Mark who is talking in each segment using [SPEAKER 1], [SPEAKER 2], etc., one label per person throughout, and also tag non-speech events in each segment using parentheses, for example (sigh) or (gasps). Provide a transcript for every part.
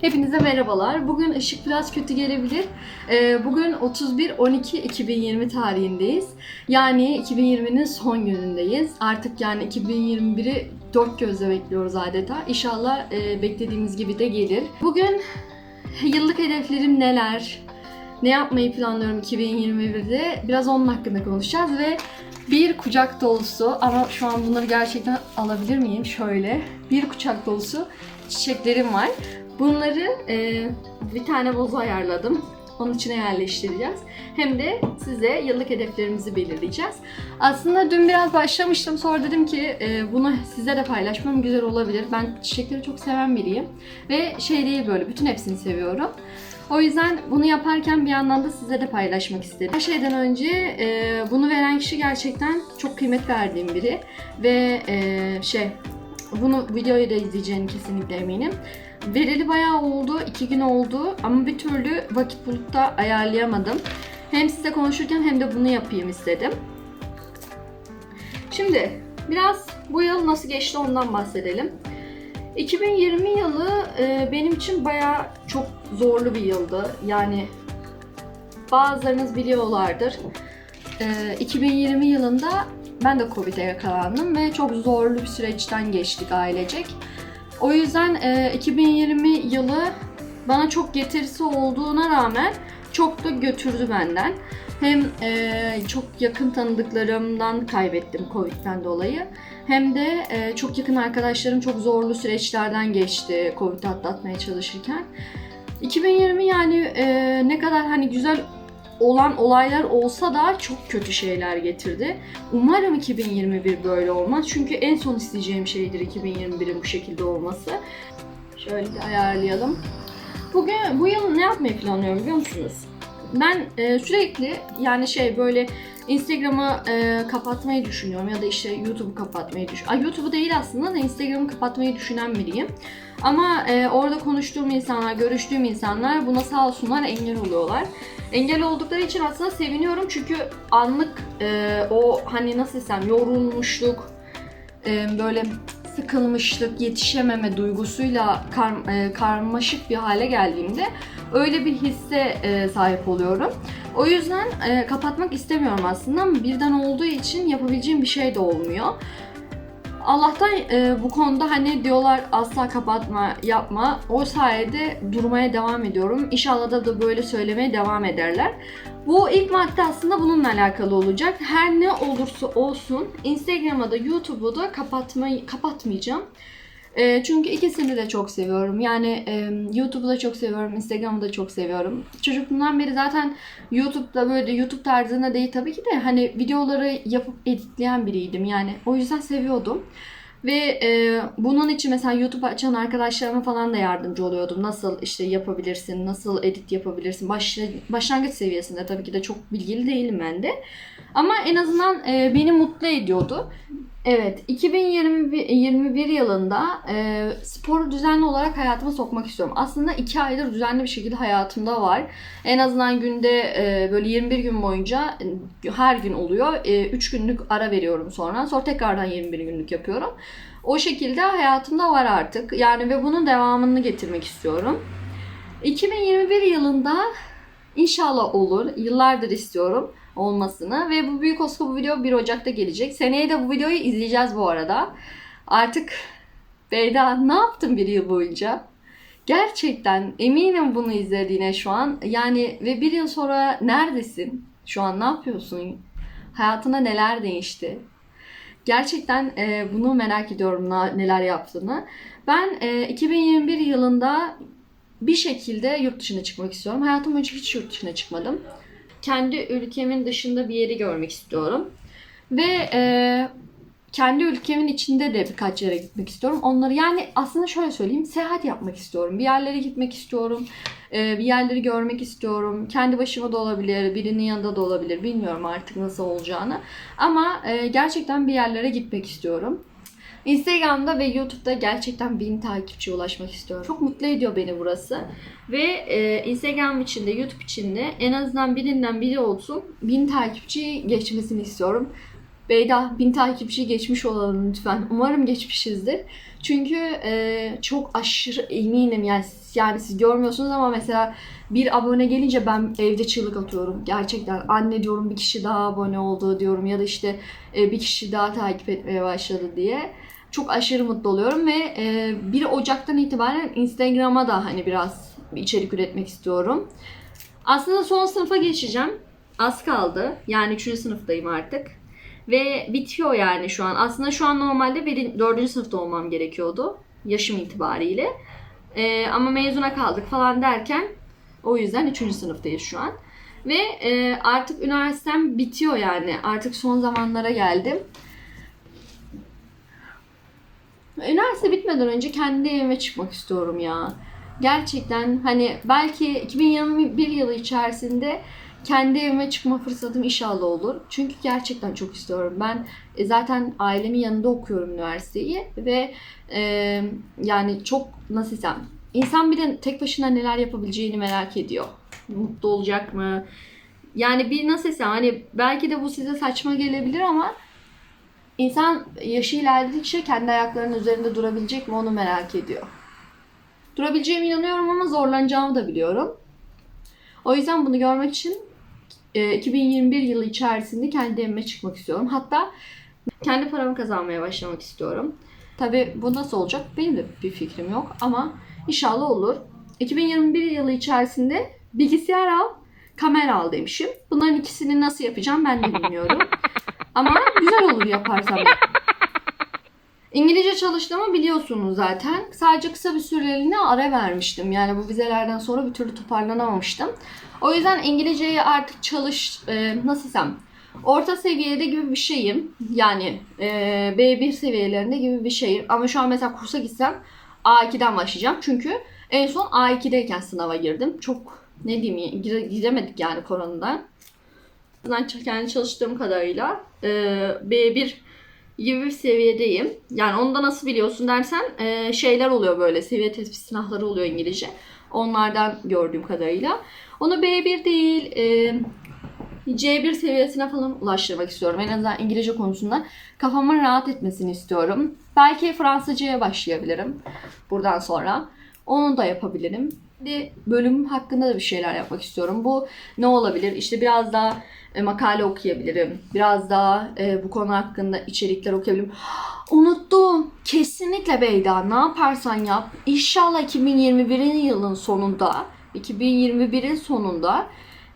[SPEAKER 1] Hepinize merhabalar. Bugün ışık biraz kötü gelebilir. Ee, Bugün 31-12-2020 tarihindeyiz. Yani 2020'nin son günündeyiz. Artık yani 2021'i dört gözle bekliyoruz adeta. İnşallah e, beklediğimiz gibi de gelir. Bugün yıllık hedeflerim neler? Ne yapmayı planlıyorum 2021'de? Biraz onun hakkında konuşacağız ve bir kucak dolusu ama şu an bunları gerçekten alabilir miyim? Şöyle bir kucak dolusu çiçeklerim var. Bunları e, bir tane bozu ayarladım. Onun içine yerleştireceğiz. Hem de size yıllık hedeflerimizi belirleyeceğiz. Aslında dün biraz başlamıştım. Sonra dedim ki e, bunu size de paylaşmam güzel olabilir. Ben çiçekleri çok seven biriyim. Ve şey değil böyle bütün hepsini seviyorum. O yüzden bunu yaparken bir yandan da size de paylaşmak istedim. Her şeyden önce e, bunu veren kişi gerçekten çok kıymet verdiğim biri. Ve e, şey bunu videoyu da izleyeceğini kesinlikle eminim. Vereli bayağı oldu, iki gün oldu ama bir türlü vakit bulup da ayarlayamadım. Hem size konuşurken hem de bunu yapayım istedim. Şimdi biraz bu yıl nasıl geçti ondan bahsedelim. 2020 yılı e, benim için bayağı çok zorlu bir yıldı. Yani bazılarınız biliyorlardır. E, 2020 yılında ben de Covid'e yakalandım ve çok zorlu bir süreçten geçtik ailecek. O yüzden e, 2020 yılı bana çok getirisi olduğuna rağmen çok da götürdü benden. Hem e, çok yakın tanıdıklarımdan kaybettim Covid'den dolayı. Hem de e, çok yakın arkadaşlarım çok zorlu süreçlerden geçti Covid'i atlatmaya çalışırken. 2020 yani e, ne kadar hani güzel olan olaylar olsa da çok kötü şeyler getirdi. Umarım 2021 böyle olmaz. Çünkü en son isteyeceğim şeydir 2021'in bu şekilde olması. Şöyle ayarlayalım. Bugün bu yıl ne yapmayı planlıyorum biliyor musunuz? Ben e, sürekli yani şey böyle Instagram'ı e, kapatmayı düşünüyorum ya da işte YouTube'u kapatmayı düşünüyorum. YouTube'u değil aslında da Instagram'ı kapatmayı düşünen biriyim. Ama e, orada konuştuğum insanlar, görüştüğüm insanlar buna sağ olsunlar engel oluyorlar. Engel oldukları için aslında seviniyorum çünkü anlık e, o hani nasıl desem yorulmuşluk, e, böyle sıkılmışlık, yetişememe duygusuyla kar, e, karmaşık bir hale geldiğimde öyle bir hisse e, sahip oluyorum. O yüzden e, kapatmak istemiyorum aslında ama birden olduğu için yapabileceğim bir şey de olmuyor. Allah'tan e, bu konuda hani diyorlar asla kapatma, yapma. O sayede durmaya devam ediyorum. İnşallah da, da böyle söylemeye devam ederler. Bu ilk madde aslında bununla alakalı olacak. Her ne olursa olsun Instagram'a da YouTube'u da kapatmayı kapatmayacağım. E, çünkü ikisini de çok seviyorum. Yani e, YouTube'u da çok seviyorum, Instagram'ı da çok seviyorum. Çocukluğumdan beri zaten YouTube'da böyle YouTube tarzında değil tabii ki de hani videoları yapıp editleyen biriydim. Yani o yüzden seviyordum. Ve e, bunun için mesela YouTube açan arkadaşlarıma falan da yardımcı oluyordum. Nasıl işte yapabilirsin, nasıl edit yapabilirsin. Başla, başlangıç seviyesinde tabii ki de çok bilgili değilim ben de. Ama en azından e, beni mutlu ediyordu. Evet, 2021 yılında e, sporu düzenli olarak hayatıma sokmak istiyorum. Aslında 2 aydır düzenli bir şekilde hayatımda var. En azından günde e, böyle 21 gün boyunca e, her gün oluyor. 3 günlük ara veriyorum sonra. Sonra tekrardan 21 günlük yapıyorum. O şekilde hayatımda var artık. Yani ve bunun devamını getirmek istiyorum. 2021 yılında inşallah olur. Yıllardır istiyorum olmasını ve bu büyük Osko bu video 1 Ocak'ta gelecek. Seneye de bu videoyu izleyeceğiz bu arada. Artık Beyda ne yaptın bir yıl boyunca? Gerçekten eminim bunu izlediğine şu an. Yani ve bir yıl sonra neredesin? Şu an ne yapıyorsun? Hayatında neler değişti? Gerçekten e, bunu merak ediyorum neler yaptığını. Ben e, 2021 yılında bir şekilde yurt dışına çıkmak istiyorum. Hayatım boyunca hiç yurt dışına çıkmadım kendi ülkemin dışında bir yeri görmek istiyorum. Ve e, kendi ülkemin içinde de birkaç yere gitmek istiyorum. Onları yani aslında şöyle söyleyeyim seyahat yapmak istiyorum. Bir yerlere gitmek istiyorum. E, bir yerleri görmek istiyorum. Kendi başıma da olabilir, birinin yanında da olabilir. Bilmiyorum artık nasıl olacağını. Ama e, gerçekten bir yerlere gitmek istiyorum. Instagram'da ve YouTube'da gerçekten bin takipçiye ulaşmak istiyorum. Çok mutlu ediyor beni burası. Ve e, Instagram için de YouTube için de en azından birinden biri olsun bin takipçi geçmesini istiyorum. Beyda bin takipçi geçmiş olalım lütfen. Umarım geçmişizdir. Çünkü e, çok aşırı eminim yani yani siz görmüyorsunuz ama mesela bir abone gelince ben evde çığlık atıyorum. Gerçekten anne diyorum bir kişi daha abone oldu diyorum ya da işte e, bir kişi daha takip etmeye başladı diye. Çok aşırı mutlu oluyorum ve e, 1 Ocak'tan itibaren Instagram'a da hani biraz içerik üretmek istiyorum. Aslında son sınıfa geçeceğim. Az kaldı. Yani 3. sınıftayım artık. Ve bitiyor yani şu an. Aslında şu an normalde 4. sınıfta olmam gerekiyordu. Yaşım itibariyle. Ee, ama mezuna kaldık falan derken o yüzden 3. sınıftayız şu an. Ve e, artık üniversitem bitiyor yani. Artık son zamanlara geldim. Üniversite bitmeden önce kendi evime çıkmak istiyorum ya. Gerçekten hani belki 2021 yılı içerisinde kendi evime çıkma fırsatım inşallah olur. Çünkü gerçekten çok istiyorum. Ben e, zaten ailemin yanında okuyorum üniversiteyi ve e, yani çok nasıl desem insan bir de tek başına neler yapabileceğini merak ediyor. Mutlu olacak mı? Yani bir nasıl desem hani belki de bu size saçma gelebilir ama insan yaşı ilerledikçe kendi ayaklarının üzerinde durabilecek mi onu merak ediyor. Durabileceğime inanıyorum ama zorlanacağımı da biliyorum. O yüzden bunu görmek için e, 2021 yılı içerisinde kendi evime çıkmak istiyorum. Hatta kendi paramı kazanmaya başlamak istiyorum. Tabi bu nasıl olacak benim de bir fikrim yok ama inşallah olur. 2021 yılı içerisinde bilgisayar al, kamera al demişim. Bunların ikisini nasıl yapacağım ben de bilmiyorum. (laughs) ama güzel olur yaparsam. İngilizce çalıştığımı biliyorsunuz zaten. Sadece kısa bir süreliğine ara vermiştim. Yani bu vizelerden sonra bir türlü toparlanamamıştım. O yüzden İngilizceyi artık çalış, e, nasıl desem, orta seviyede gibi bir şeyim. Yani e, B1 seviyelerinde gibi bir şeyim. Ama şu an mesela kursa gitsem A2'den başlayacağım. Çünkü en son A2'deyken sınava girdim. Çok ne diyeyim gire- giremedik yani koronadan. Ben kendi çalıştığım kadarıyla e, B1 gibi bir seviyedeyim. Yani onu da nasıl biliyorsun dersen e, şeyler oluyor böyle seviye tespit sınavları oluyor İngilizce. Onlardan gördüğüm kadarıyla. Onu B1 değil e, C1 seviyesine falan ulaştırmak istiyorum. En azından İngilizce konusunda kafamın rahat etmesini istiyorum. Belki Fransızcaya başlayabilirim buradan sonra. Onu da yapabilirim. Bir bölüm hakkında da bir şeyler yapmak istiyorum. Bu ne olabilir? İşte biraz daha e, makale okuyabilirim. Biraz daha e, bu konu hakkında içerikler okuyabilirim. (gasps) Unuttum. Kesinlikle Beyda. Ne yaparsan yap. İnşallah 2021 yılın sonunda, 2021'in sonunda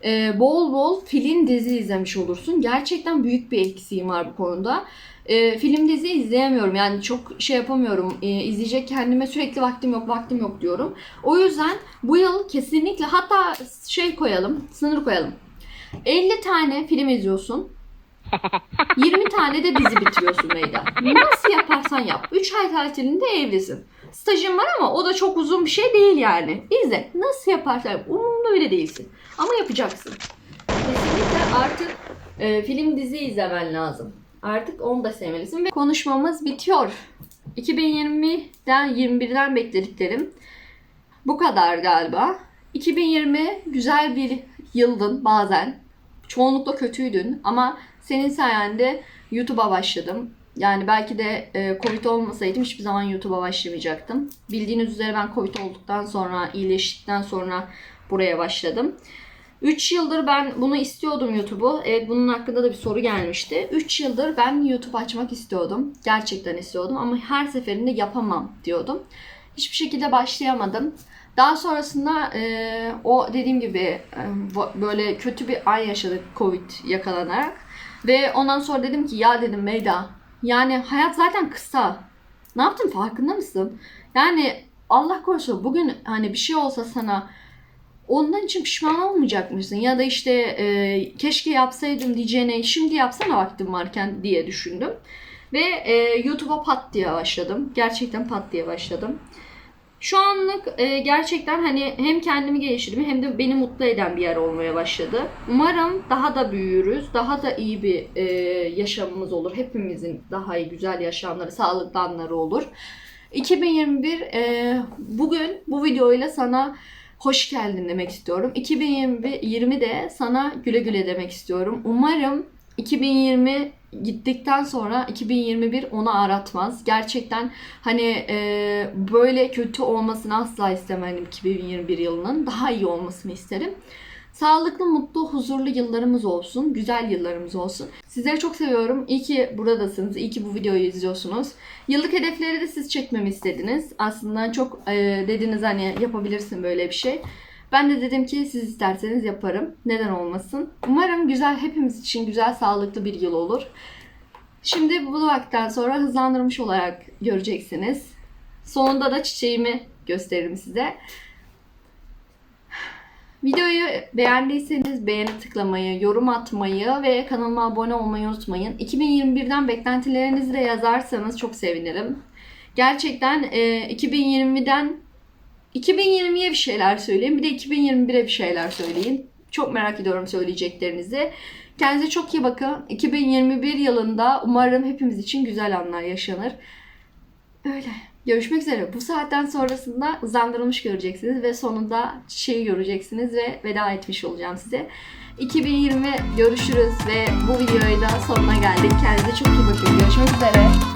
[SPEAKER 1] e, bol bol film dizi izlemiş olursun. Gerçekten büyük bir eksiğim var bu konuda. E, film dizi izleyemiyorum. Yani çok şey yapamıyorum. E, izleyecek kendime sürekli vaktim yok, vaktim yok diyorum. O yüzden bu yıl kesinlikle hatta şey koyalım, sınır koyalım. 50 tane film izliyorsun. (laughs) 20 tane de dizi bitiriyorsun Meyda. Nasıl yaparsan yap. 3 ay tatilinde evlisin. Stajın var ama o da çok uzun bir şey değil yani. İzle. Nasıl yaparsan yap. Umurumda bile değilsin. Ama yapacaksın. Kesinlikle artık e, film dizi izlemen lazım. Artık onu da sevmelisin. Ve konuşmamız bitiyor. 2020'den 21'den beklediklerim bu kadar galiba. 2020 güzel bir yıldın bazen. Çoğunlukla kötüydün ama senin sayende YouTube'a başladım. Yani belki de e, Covid olmasaydım hiçbir zaman YouTube'a başlamayacaktım. Bildiğiniz üzere ben Covid olduktan sonra, iyileştikten sonra buraya başladım. 3 yıldır ben bunu istiyordum YouTube'u. Evet bunun hakkında da bir soru gelmişti. 3 yıldır ben YouTube açmak istiyordum. Gerçekten istiyordum ama her seferinde yapamam diyordum. Hiçbir şekilde başlayamadım. Daha sonrasında e, o dediğim gibi e, böyle kötü bir ay yaşadık Covid yakalanarak. Ve ondan sonra dedim ki ya dedim Meyda yani hayat zaten kısa. Ne yaptın farkında mısın? Yani Allah korusun bugün hani bir şey olsa sana ondan için pişman olmayacak mısın? Ya da işte e, keşke yapsaydım diyeceğine şimdi yapsana vaktim varken diye düşündüm. Ve e, YouTube'a pat diye başladım. Gerçekten pat diye başladım. Şu anlık e, gerçekten hani hem kendimi geliştirdim hem de beni mutlu eden bir yer olmaya başladı. Umarım daha da büyürüz, daha da iyi bir e, yaşamımız olur. Hepimizin daha iyi, güzel yaşamları, sağlıklı anları olur. 2021 e, bugün bu videoyla sana hoş geldin demek istiyorum. 2020 de sana güle güle demek istiyorum. Umarım 2020 gittikten sonra 2021 onu aratmaz. Gerçekten hani e, böyle kötü olmasını asla istemedim 2021 yılının. Daha iyi olmasını isterim. Sağlıklı, mutlu, huzurlu yıllarımız olsun. Güzel yıllarımız olsun. Sizleri çok seviyorum. İyi ki buradasınız. İyi ki bu videoyu izliyorsunuz. Yıllık hedefleri de siz çekmemi istediniz. Aslında çok e, dediniz hani yapabilirsin böyle bir şey. Ben de dedim ki siz isterseniz yaparım. Neden olmasın? Umarım güzel, hepimiz için güzel, sağlıklı bir yıl olur. Şimdi bu vakitten sonra hızlandırmış olarak göreceksiniz. Sonunda da çiçeğimi gösteririm size. Videoyu beğendiyseniz beğeni tıklamayı, yorum atmayı ve kanalıma abone olmayı unutmayın. 2021'den beklentilerinizi de yazarsanız çok sevinirim. Gerçekten e, 2020'den 2020'ye bir şeyler söyleyin. Bir de 2021'e bir şeyler söyleyin. Çok merak ediyorum söyleyeceklerinizi. Kendinize çok iyi bakın. 2021 yılında umarım hepimiz için güzel anlar yaşanır. Öyle. Görüşmek üzere. Bu saatten sonrasında hızlandırılmış göreceksiniz ve sonunda çiçeği göreceksiniz ve veda etmiş olacağım size. 2020 görüşürüz ve bu videoyu da sonuna geldik. Kendinize çok iyi bakın. Görüşmek üzere.